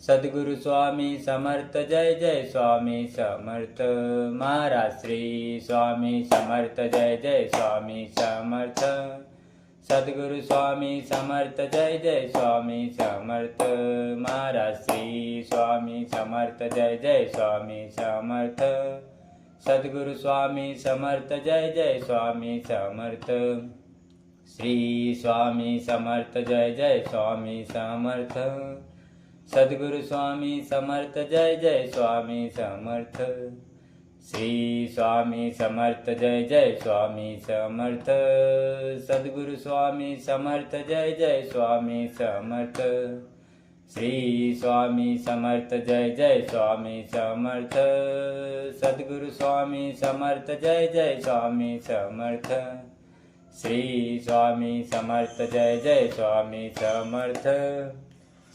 સદગુરુ સ્વામી સમર્થ, જય જય સ્વામી સમર્થ. મારા શ્રી સ્વામી સમર્થ, જય જય સ્વામી સમર્થ. સદગુરુ સ્વામી સમર્થ, જય જય સ્વામી સમર્થ. મારા શ્રી સ્વામી સમર્થ, જય જય સ્વામી સમર્થ. સદગુરુ સ્વામી સમર્થ, જય જય સ્વામી સમર્થ. શ્રી સ્વામી સમર્થ, જય જય સ્વામી સમર્થ. सद्गुरु स्वामी समर्थ, जय जय स्वामी समर्थ। श्री स्वामी समर्थ, जय जय स्वामी समर्थ। सद्गुरु स्वामी समर्थ, जय जय स्वामी समर्थ। श्री स्वामी समर्थ, जय जय स्वामी समर्थ। सद्गुरु स्वामी समर्थ, जय जय स्वामी समर्थ। श्री स्वामी समर्थ, जय जय स्वामी समर्थ।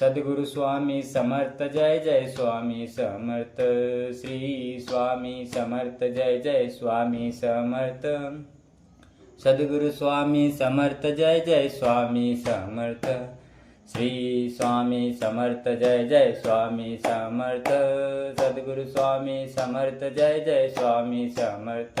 सद्गुरु स्वामी समर्थ, जय जय स्वामी समर्थ। श्री स्वामी समर्थ, जय जय स्वामी समर्थ। सद्गुरु स्वामी समर्थ, जय जय स्वामी समर्थ। श्री स्वामी समर्थ, जय जय स्वामी समर्थ। सद्गुरु स्वामी समर्थ, जय जय स्वामी समर्थ।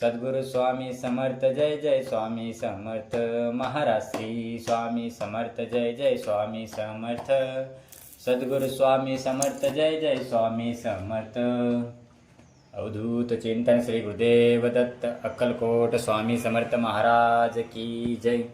सद्गुरु स्वामी समर्थ जय जय स्वामी समर्थ। महाराज श्री स्वामी समर्थ जय जय स्वामी समर्थ। सद्गुरु स्वामी समर्थ जय जय स्वामी समर्थ। अवधूत चिंतन श्री गुरुदेव दत्त अक्कलकोट स्वामी समर्थ महाराज की जय।